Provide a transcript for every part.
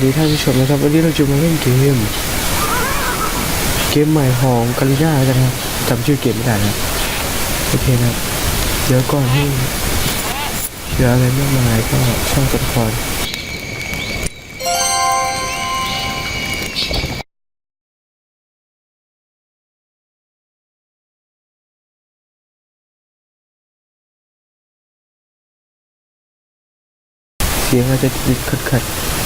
วัสดีท่านผู้ชมนะครับ วันนี้เราจะมาเล่นเกม เกมใหม่ของกาลิย่ากันะครับจำชื่อเกมไม่ได้นะโอเคนะครับเดี๋ยวก่อนให้เชื่ออะไรมากมายก็ช่องตัวละครเสียงอาจจะติดขัดขัดๆ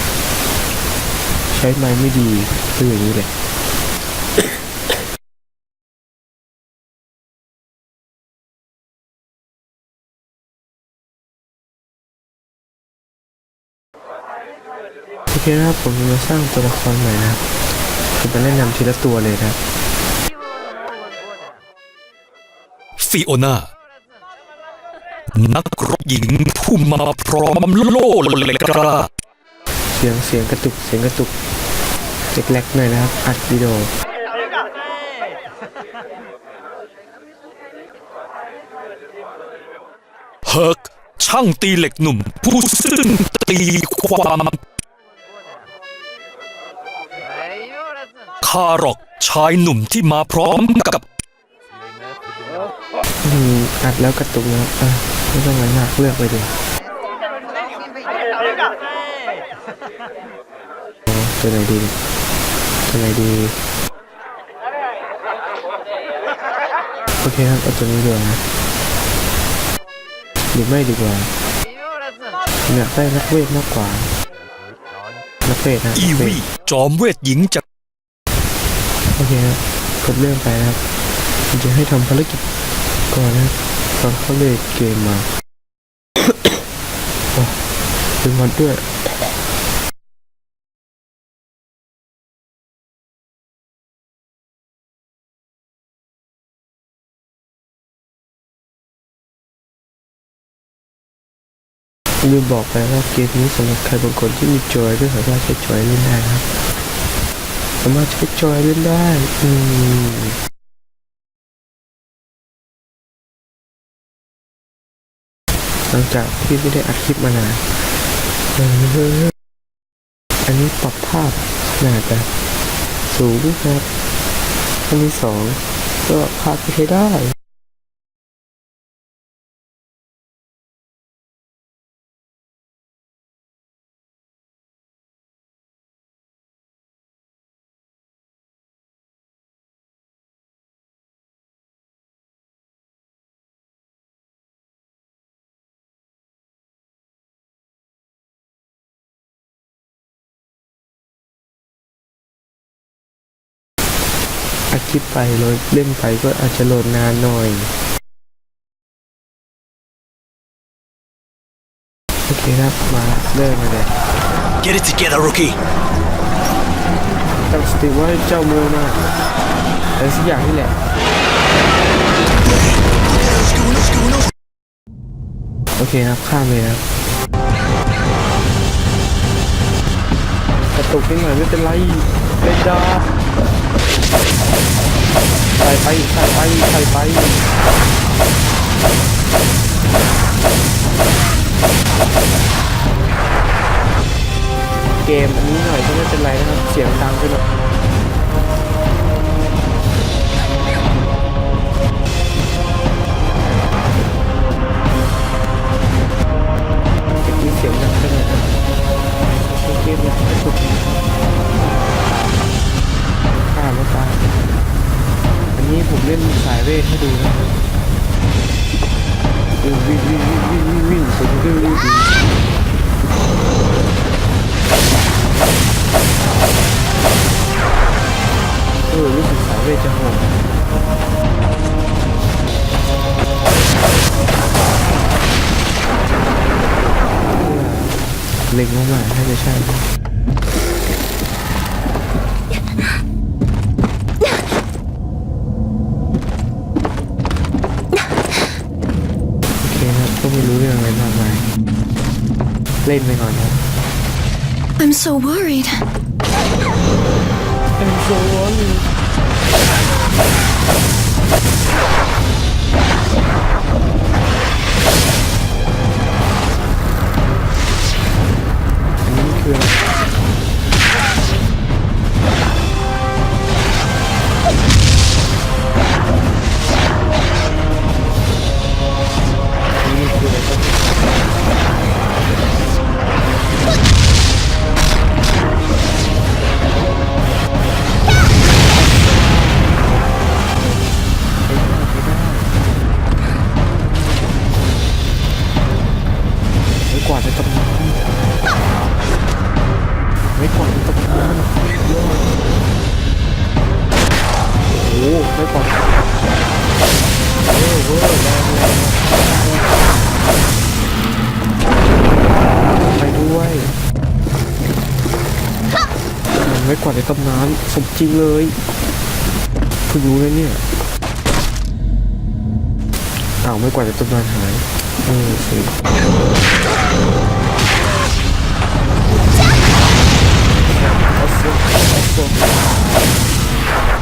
ช้ไม้ไม่ดีคืออย่างนี้แหละโอเคนะครับผมจะสร้างตัวละครใหม่นะครับผมจะแนะนำทีละตัวเลยนะครับฟิโอนานักรบหญิงผู้มาพร้อมโล่เหล็กกล้าเสียงเสียงกระตุกเสียงกระตุก เล็กๆหน่อยนะครับ อัดวิดีโอเฮิร์กช่างตีเหล็กหนุ่ม ผู้ซึ่งตีความคารอกชายหนุ่มที่มาพร้อมกับอืมอัดแล้วกระตุกนะครับอะไม่ต้องอะไรมากเลือกไปดีอ๋อ ตัวไหนดีตัวไหนดีโอเคครับเอาตัวนี้ดีกว่านะหรือไม่ดีกว่าอยากได้นักเวทมากกว่านักเวทนะอีนักเววีทจอมเวทหญิงจากโอเคครับกดเริ่มไปนะครับผมจะให้ทำภารกิจก่อนนะครับตอนเขาเลยเกมมาโอ้เป็นมอดด้วย ลืมบอกไปว่าเกมนี้สำหรับใครบางคนที่มีจอยก็สามารถใช้จอยเล่นได้นะครับสามารถใช้จอยเล่นได้ อืมหลังจากที่ไม่ได้อัดคลิปมานานอันนี้ปรับภาพน่าจะสูงนะครับ อันที่สองก็ภาพไม่ใช้ได้ ลิปไปโหลดเล่นไปก็อาจจะโหลดนานหน่อยโอเคครับมาเริ่มมาเลย Get it together rookie ตั้งสติไว้เจ้ามือมาอะไรสักอย่างนี่แหละโอเคครับข้ามเลยครับกระตุกนิดหน่อยไม่เป็นไรเล่นได้ ใส่ไปใส่ไปใส่ไปเกมอันนี้หน่อยก็ไม่เป็นไรนะครับ เสียงดังไปหน่อย เล็งมากๆน่าจะใช่โอเคครับก็ไม่รู้เรื่องอะไรมากมายเล่นไปก่อนนะ I'm so worried. I'm so worried อั กว่าในตำนานสมจริงเลยเพิ่งรู้เลยเนี่ยเอาไม่กว่าดในตำนานหายเออสิ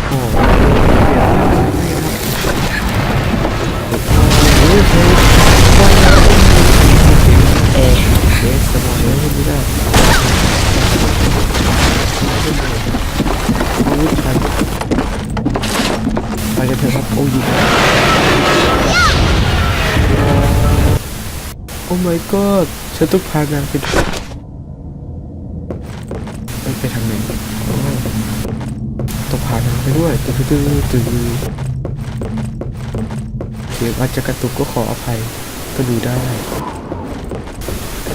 โอ้โห กันเถอะครับ โอ้ยโอ้ my god ฉันต้องพานางไปไปไปทางไหนต้องพานางไปด้วยตื้อตื้อตื้อเสียงอาจจะกระตุกก็ขออภัย ก็ดูได้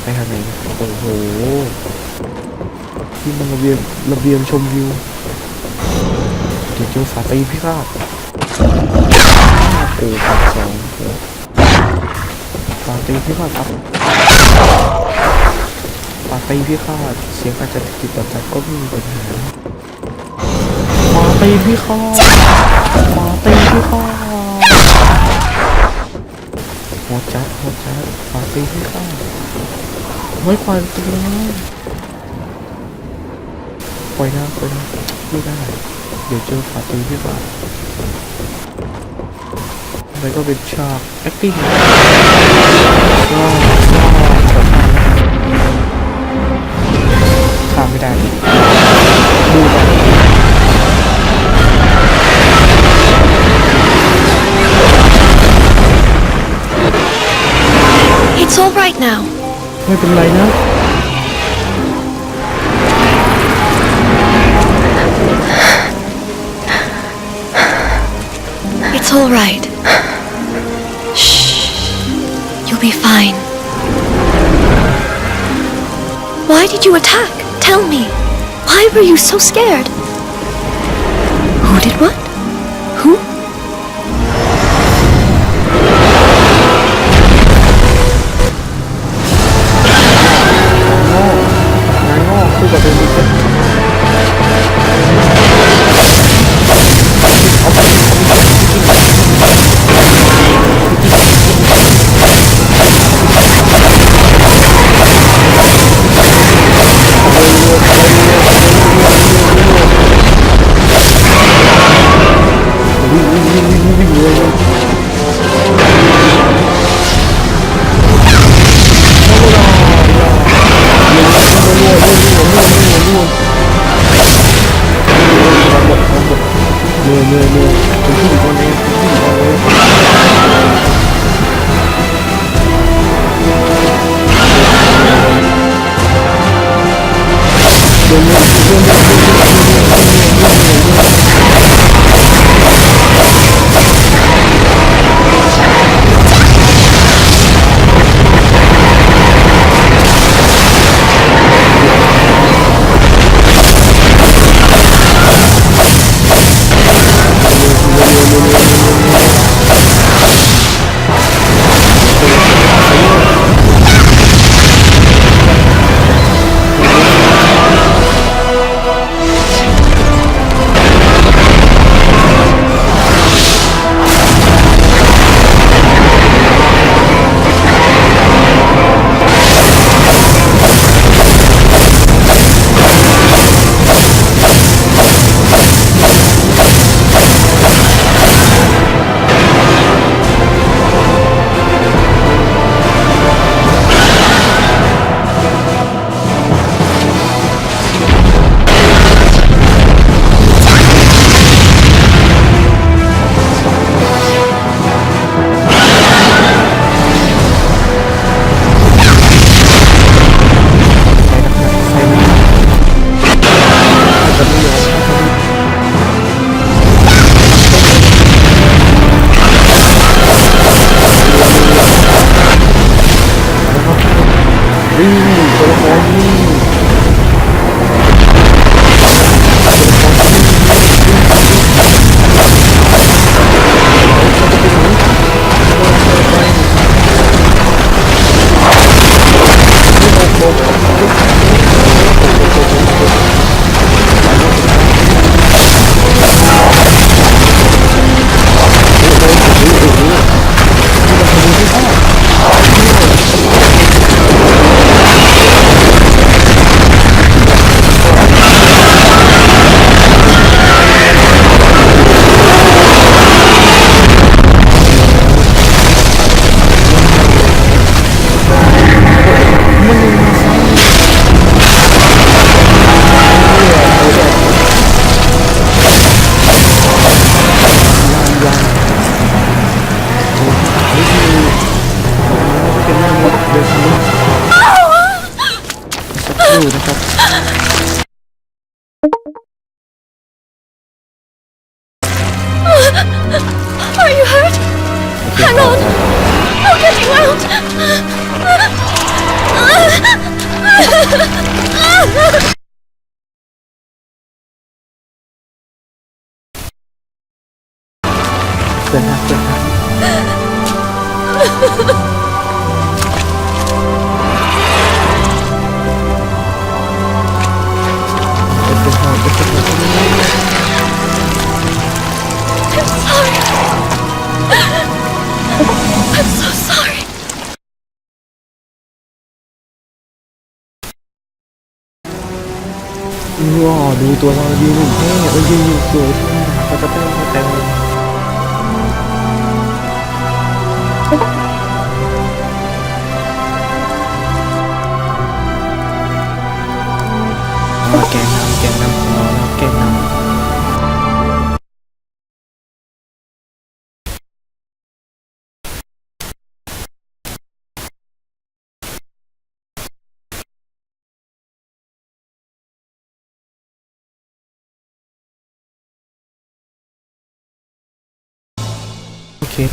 ไปทางไหน โอ้โหที่มันระเบียงระเบียงชมวิวเดี๋ยวเจอฝาตีพิฆาต โอ้ฝาสองโอ้ฝาตีพิฆาครับฝาตีพิฆาเสียงอาจจะติดต่อจัดก็ไม่มีปัญหาฝาตีพิฆาตฝาตีพิฆาหัวจัดหัวจัดฝาตีพิฆาไม่ควรตัวนั้นปล่อยนะปล่อยนะไม่ได้ เดี๋ยวเจอฝาตีพี่ฝา แล้วก็เป็นฉาก acting ก็ก็ข้ามไม่ได้ดิดูไป It's all right now. ไม่เป็นไรนะ It's all right. Did you attack? Tell me. Why were you so scared? Who did what? ne ne.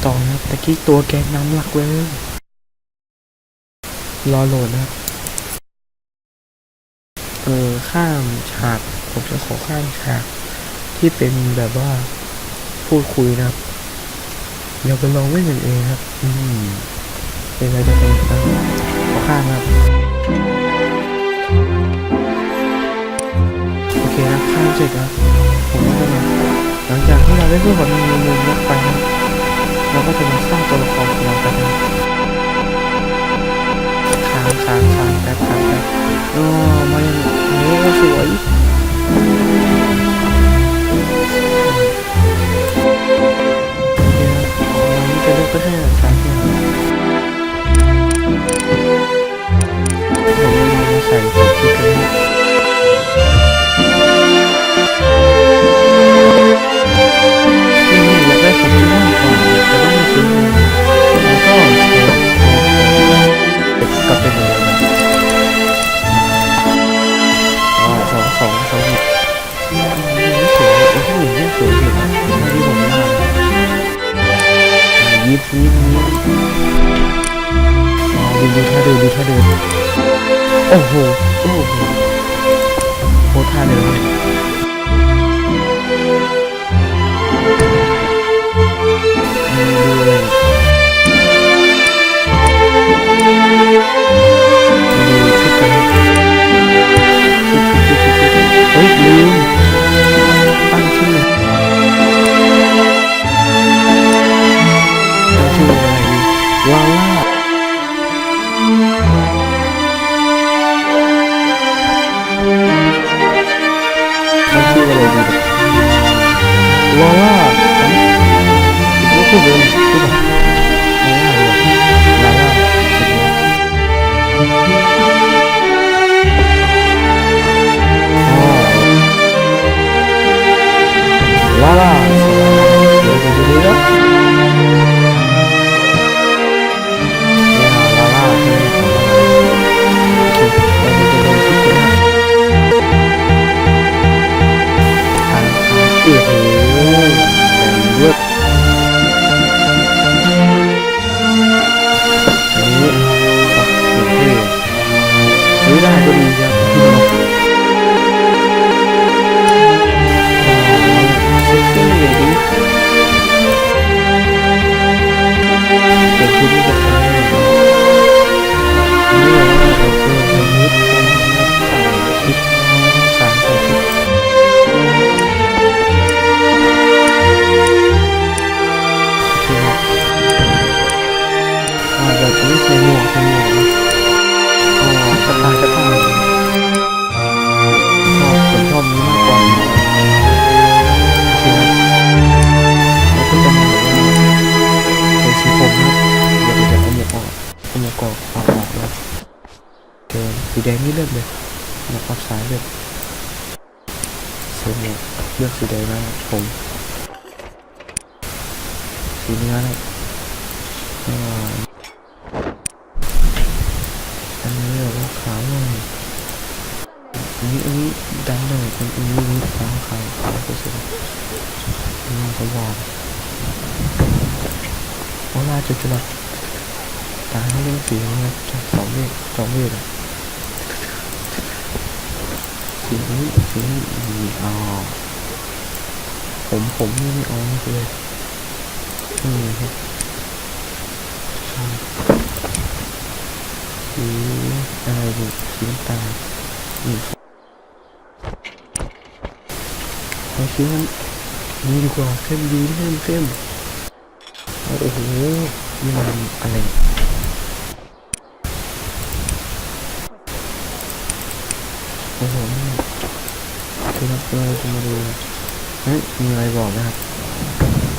ต่อนะครับตะกี้ตัวแกนนำหลักเลยรอโหลดนะเออข้ามฉาก ผมจะขอข้ามฉาก ที่เป็นแบบว่าพูดคุยนะครับเดี๋ยวไปลองเล่นกันเองครับ อืมเป็นอะไรจะเป็นครับขอข้ามครับ โอเคนะข้ามเสร็จแล้วผมก็จะมาหลังจากที่เราได้พูดกับมุมมุมนักไปนะ เราก็จะมาสร้างตัวละครของเรากันนะค้างค้างค้างแป๊บค้างแป๊บอ๋อมาอย่างนี้สวยจะเลือกก็แค่ค้างแค่ผมจะมาใส่สี เสื้อหมเลือกสีแดงนะผมสีเนื้อนะอ่าอันนี้แบบว่าขาวหน่อยอันนี้อันนี้ดำหน่อยอันนี้อันนี้ขาวขาวขาวสุดๆนนี้สว่างโอ้ลาจุดจุดตาให้เรื่องสีนะสองเวทสองเวทอะสีนี้ สีนี้อ๋อผมผมนี่ไม่เอเลยอืมครับช่สีอะไรดีสีน้ตาลนี่เราคิดว่านี่ดีกว่าเข้มดีเข้มเข้มโอ้โหนี่มันอะไรโอ้โหนี่คือ เราจะมาดูเฮ้ยมีอะไรบอกนะครับ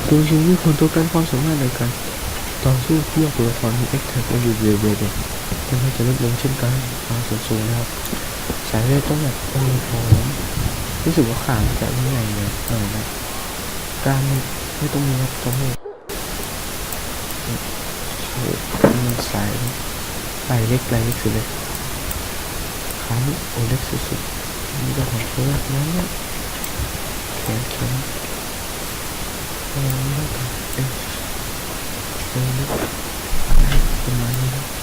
ดูชิงที่คนตัวการความสามารถในการต่อสู้เพื่อตัวละครมีเอ็กแท็กมาอยู่เรื่อยๆยังไม่จะลดลงเช่นกันความส่วนสูงนะครับ สายเลือดต้องแบบต้องมีพร้อมรู้สึกว่าขาจะไม่ใหญ่เลยเออนะกามไม่ต้องมีครับต้องให้โอ้โหมันสายไหลเล็กไหลเล็กสุดเลยขาโอเล็กสุดๆ นี่ก็ของเพื่อนนะเนี่ยแขนแขนเออนี่ก็กันเอ๊ะเออนี่ประมาณนี้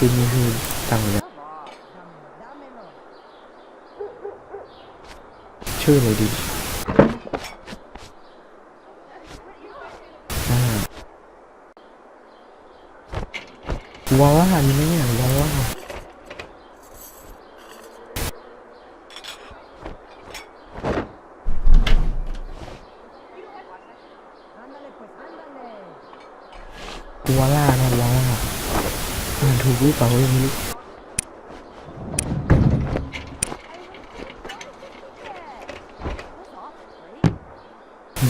นะตัวตัวเล็กๆเลยโอ้แล้วนี่แบบสายหูโดยเฉพาะเนี่ยโอเคครับทุกอย่างสร้างเลยยอใช่คือมีคือต่างเลยชื่ออะไรดีอ่าวอันนี้ไมเนี่ยวาว่าาล่านะวาล่าอ่าน ถูกหรือเปล่าไม่รู้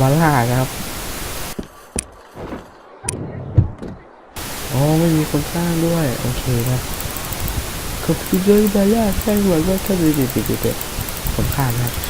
วาล่าครับ อ๋อ ไม่มีคนสร้างด้วย โอเคครับขอบคุณเลยบาย่าสร้างไว้ว่าถ้าดีดีดีดีผมข้ามนะครับ